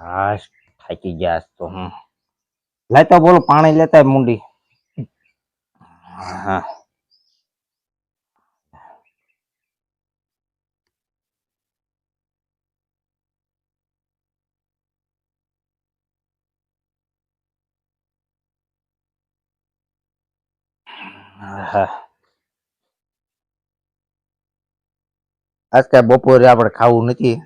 હા થાકી ગયા તો હું લેતા બોલો પાણી લેતા મુંડી. હા. આજ કાંઈ બપોરે આપણે ખાવું નથી.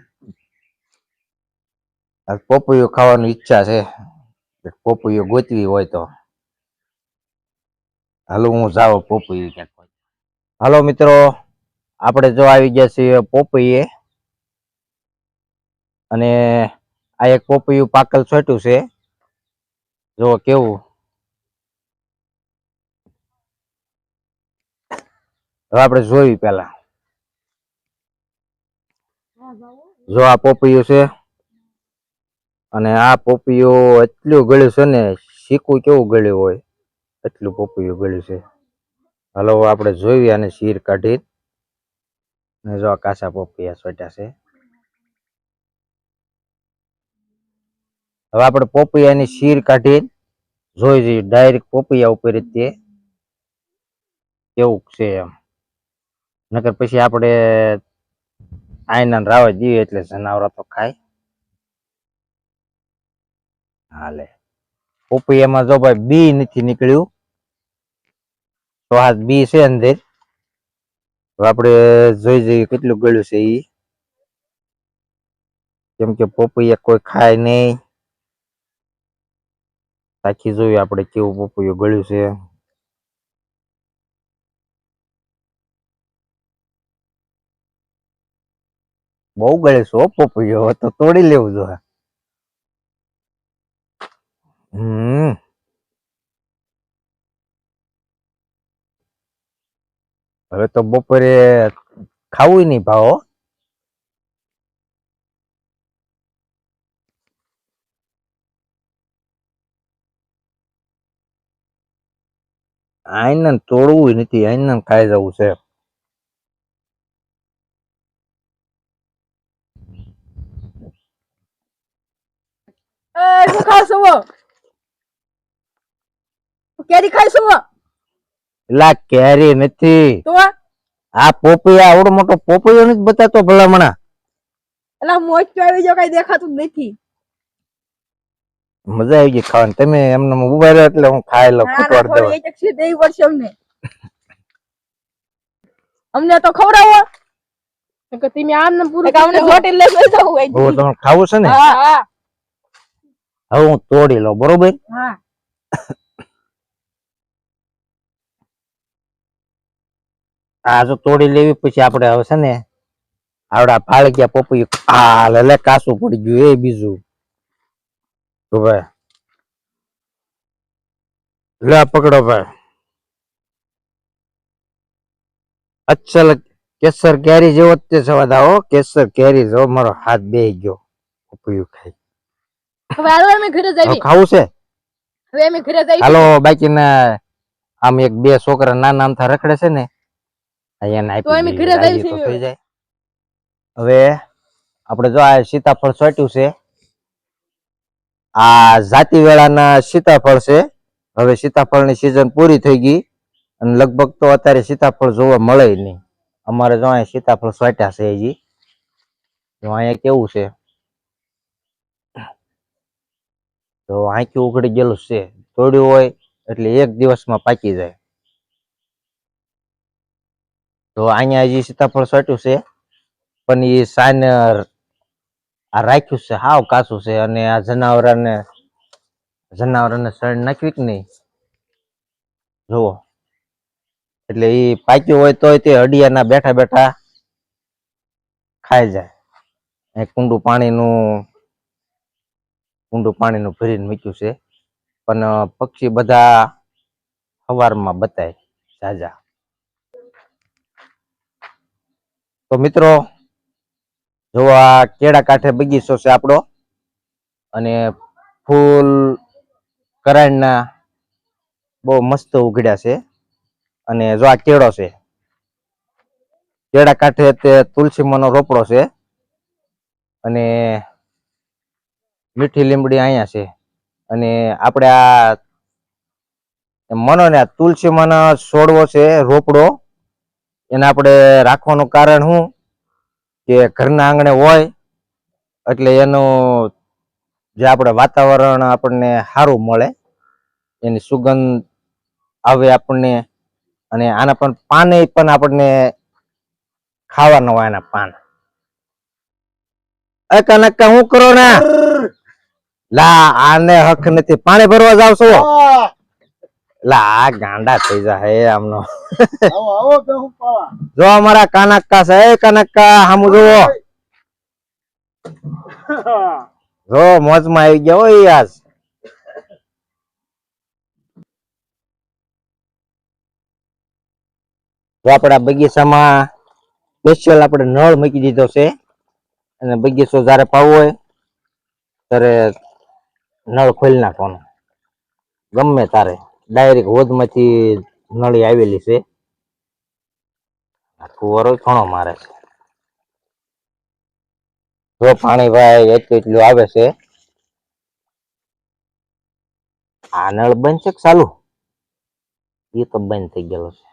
પપૈયું ખાવાની ઈચ્છા છે. પોપૈયો ગોતવી હોય તો. હાલો, હું જાવ પોપૈયું ક્યાંક હાલો, મિત્રો, આપણે જો આવી ગયા છીએ પોપૈયે. અને આ એક પોપૈયું પાકલ છોટ્યું છે. જો કેવું. હવે આપણે જોયું પેલા જો આ પોપૈયું છે. અને આ પોપૈયું એટલું ગળ્યું છે ને શીકું કેવું ગળ્યું હોય, એટલું પોપૈયું ગળ્યું છે. હાલો આપણે જોઈએ અને શીર કાઢી ને જો કાચા પોપૈયા છોટ્યા છે. હવે આપણે પોપૈયાની શીર કાઢી જોઈ જઈએ, ડાયરેક્ટ પોપૈયા ઉપર તે કેવું છે એમ. નકર પછી આપણે આઈના રાવા દઈએ એટલે જનાવરો તો ખાય. હાલે. પોપૈયામાં જો ભાઈ બી નથી નીકળ્યું, તો આ બી છે અંદર. આપણે જોઈ જઈએ કેટલું ગળ્યું છે ઈ. કેમ કે પોપૈયા કોઈ ખાય નહીં. સાચી જોઈએ આપણે કેવું પોપૈયું ગળ્યું છે. બહુ ગળે છે હો પોપૈયો તો તોડી લેવું જોઈએ. હમ હવે તો બપોરે ખાવું નહીં ભાવ. આઈને તોડવું નથી આઈને ખાઈ જવું છે. શું ખાશો કેરી ખાઈશું એલા કેરી નથી. તો આ? પોપૈયા આવડો મોટો પોપૈયો નથી બતાતો ભલામણા. એલા મોજ આવી જો કઈ દેખાતું નથી. મજા આવી ગઈ ખાવાની. તમે એમને ઊભા રહ્યો એટલે હું ખાઈ લઉં ના ના ફૂટવાડ થોડી દેવા. એક ક્ષીર દેવી પડશે અમને. અમને તો ખવડાવો. કે તમે આમ ને પૂરું હોટેલ લઈ જવું હોય ઓ તમને ખાવું છે ને? હા. હા. હવે હું તોડી લઉં બરોબર? હા. આ જો તોડી લેવી પછી આપણે હવે છે ને આવડા ફાળગ્યા પોપી આ લે લે કાસું પડી ગયું એ બીજું. તો ભાઈ. લે પકડો ભાઈ. અચ્છા કેસર કેરી જેવો તે સવાદ આવો કેસર કેરી જો મારો હાથ બે ગયો. પપૈયું ખાઈ. હવે હાલો અમે ઘરે જઈએ ખાવું છે? હવે અમે ઘરે જઈએ હાલો બાકીના આમ એક બે છોકરા નાના આમથા રખડે છે ને અહીંયા તો અમે ઘરે જઈએ છીએ થઈ જાય. હવે આપણે જો આ સીતાફળ સોટ્યું છે આ જાતિ વેળાના સીતાફળ છે હવે સીતાફળની સિઝન પૂરી થઈ ગઈ અને લગભગ તો અત્યારે સીતાફળ જોવા મળે નહીં. અમારે જો અહીંયા સીતાફળ સોટ્યા છે હજી. જો અહીંયા કેવું છે? તો આંખી ઉઘડી ગયેલું છે. તોડ્યું હોય એટલે એક દિવસમાં પાકી જાય. તો અહીંયા હજી સીતાફળ સોટ્યું છે, પણ એ સાન આ રાખ્યું છે, હાવ કાચું છે અને આ જનાવરને જનાવરને સણ નાખવી કે નહીં? જુઓ. એટલે એ પાક્યું હોય તોય તે હડિયાના બેઠા બેઠા ખાઈ જાય. એ કુંડું પાણીનું કુંડું પાણીનું ભરીને મૂક્યું છે. પણ પક્ષી બધા સવારમાં બતાય જાજા તો મિત્રો, જો આ કેળા કાંઠે બગીચો છે આપણો, અને ફૂલ કરાણના બહુ મસ્ત ઉઘડ્યા છે, અને જો આ કેળો છે, કેળા કાંઠે તે તુલસીમાંનો રોપડો છે, અને મીઠી લીમડી અહીંયા છે, અને આપણે આ મનો ને આ તુલસી માનો છોડવો છે રોપડો એને આપણે રાખવાનું કારણ શું? કે ઘરના આંગણે હોય એટલે એનું જે આપણે વાતાવરણ આપણને સારું મળે એની સુગંધ આવે આપણને અને આના પણ પાને પણ આપણને ખાવાના હોય એના પાન. એ કનક્કા હું કરો ને? લા આને હક નથી. પાણી ભરવા જાવ છો? આ ગાંડા થઈ જાય આમનો. આવો આવો બેહું પાવા? જો અમારા કાનક્કા છે એ હમ જુઓ. જો મોજમાં આવી ગયા હોય આજ. જો આપણા બગીચામાં સ્પેશિયલ આપણે નળ મૂકી દીધો છે. અને બગીચો જ્યારે પાવો હોય ત્યારે નળ ખોલી નાખવાનો. ગમે તારે. ડાયરેક્ટ હોદમાંથી નળી આવેલી છે. આ ફુવારો ઘણો મારે છે. જો પાણી ભાઈ એટલું એટલું આવે છે. આ નળ બંધ છે કે ચાલુ? એ તો બંધ થઈ ગયેલો છે.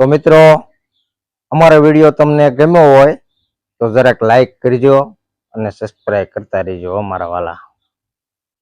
તો મિત્રો, અમારો વીડિયો તમને ગમ્યો હોય તો જરાક લાઈક કરજો અને સબસ્ક્રાઈબ કરતા રહેજો, અમારા વાલા.